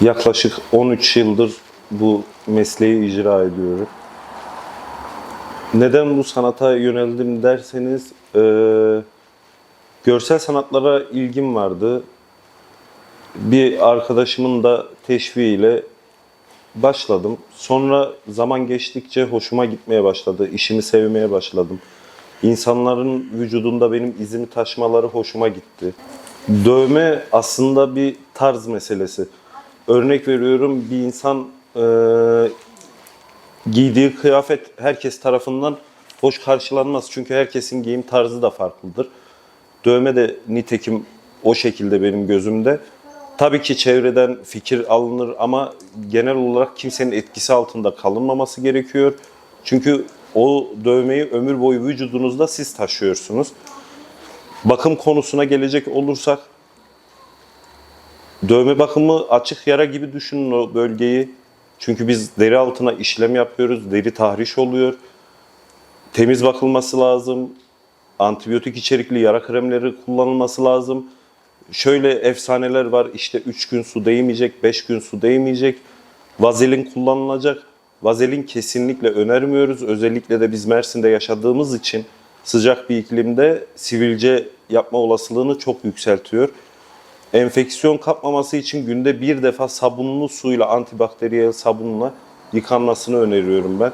Yaklaşık 13 yıldır bu mesleği icra ediyorum. Neden bu sanata yöneldim derseniz, eee, görsel sanatlara ilgim vardı. Bir arkadaşımın da teşviğiyle başladım. Sonra zaman geçtikçe hoşuma gitmeye başladı. İşimi sevmeye başladım. İnsanların vücudunda benim izimi taşmaları hoşuma gitti. Dövme aslında bir tarz meselesi. Örnek veriyorum bir insan eee, giydiği kıyafet herkes tarafından hoş karşılanmaz. Çünkü herkesin giyim tarzı da farklıdır. Dövme de nitekim o şekilde benim gözümde. Tabii ki çevreden fikir alınır ama genel olarak kimsenin etkisi altında kalınmaması gerekiyor. Çünkü o dövmeyi ömür boyu vücudunuzda siz taşıyorsunuz. Bakım konusuna gelecek olursak dövme bakımı açık yara gibi düşünün o bölgeyi. Çünkü biz deri altına işlem yapıyoruz. Deri tahriş oluyor. Temiz bakılması lazım. Antibiyotik içerikli yara kremleri kullanılması lazım. Şöyle efsaneler var. İşte 3 gün su değmeyecek, 5 gün su değmeyecek. Vazelin kullanılacak. Vazelin kesinlikle önermiyoruz. Özellikle de biz Mersin'de yaşadığımız için sıcak bir iklimde sivilce yapma olasılığını çok yükseltiyor. Enfeksiyon kapmaması için günde bir defa sabunlu suyla, antibakteriyel sabunla yıkanmasını öneriyorum ben.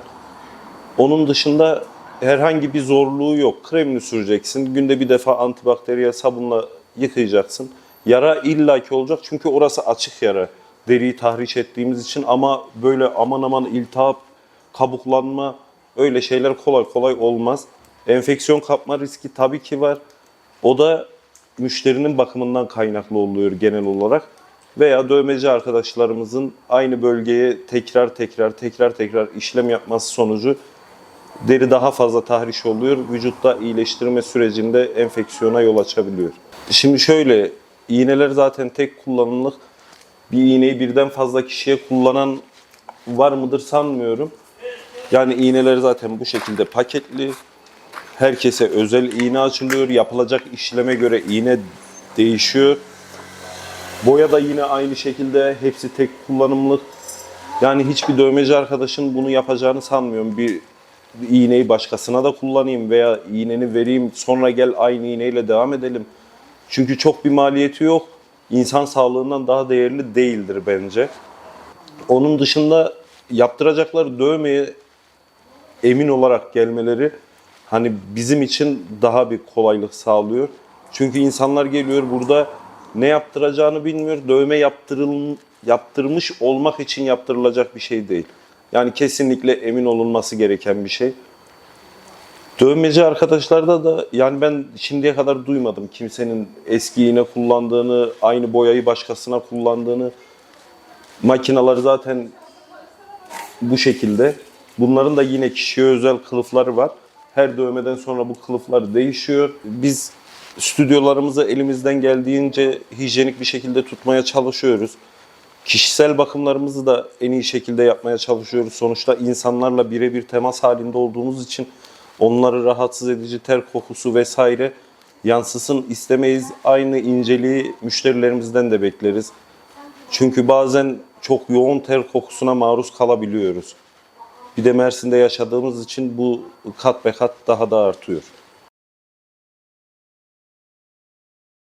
Onun dışında herhangi bir zorluğu yok. Kremini süreceksin. Günde bir defa antibakteriyel sabunla yıkayacaksın. Yara illaki olacak çünkü orası açık yara. Deriyi tahriş ettiğimiz için ama böyle aman aman iltihap, kabuklanma öyle şeyler kolay kolay olmaz. Enfeksiyon kapma riski tabii ki var. O da müşterinin bakımından kaynaklı oluyor genel olarak. Veya dövmeci arkadaşlarımızın aynı bölgeye tekrar tekrar tekrar tekrar işlem yapması sonucu deri daha fazla tahriş oluyor. Vücutta iyileştirme sürecinde enfeksiyona yol açabiliyor. Şimdi şöyle, iğneler zaten tek kullanımlık. Bir iğneyi birden fazla kişiye kullanan var mıdır sanmıyorum. Yani iğneler zaten bu şekilde paketli. Herkese özel iğne açılıyor. Yapılacak işleme göre iğne değişiyor. Boya da yine aynı şekilde hepsi tek kullanımlık. Yani hiçbir dövmeci arkadaşın bunu yapacağını sanmıyorum. Bir iğneyi başkasına da kullanayım veya iğneni vereyim sonra gel aynı iğneyle devam edelim. Çünkü çok bir maliyeti yok. İnsan sağlığından daha değerli değildir bence. Onun dışında yaptıracakları dövmeye emin olarak gelmeleri hani bizim için daha bir kolaylık sağlıyor. Çünkü insanlar geliyor burada ne yaptıracağını bilmiyor. Dövme yaptırıl, yaptırmış olmak için yaptırılacak bir şey değil. Yani kesinlikle emin olunması gereken bir şey. Dövmeci arkadaşlarda da yani ben şimdiye kadar duymadım kimsenin eski iğne kullandığını, aynı boyayı başkasına kullandığını. Makinalar zaten bu şekilde. Bunların da yine kişiye özel kılıfları var. Her dövmeden sonra bu kılıflar değişiyor. Biz stüdyolarımızı elimizden geldiğince hijyenik bir şekilde tutmaya çalışıyoruz. Kişisel bakımlarımızı da en iyi şekilde yapmaya çalışıyoruz. Sonuçta insanlarla birebir temas halinde olduğumuz için onları rahatsız edici ter kokusu vesaire yansısın istemeyiz. Aynı inceliği müşterilerimizden de bekleriz. Çünkü bazen çok yoğun ter kokusuna maruz kalabiliyoruz. Bir de Mersin'de yaşadığımız için bu kat be kat daha da artıyor.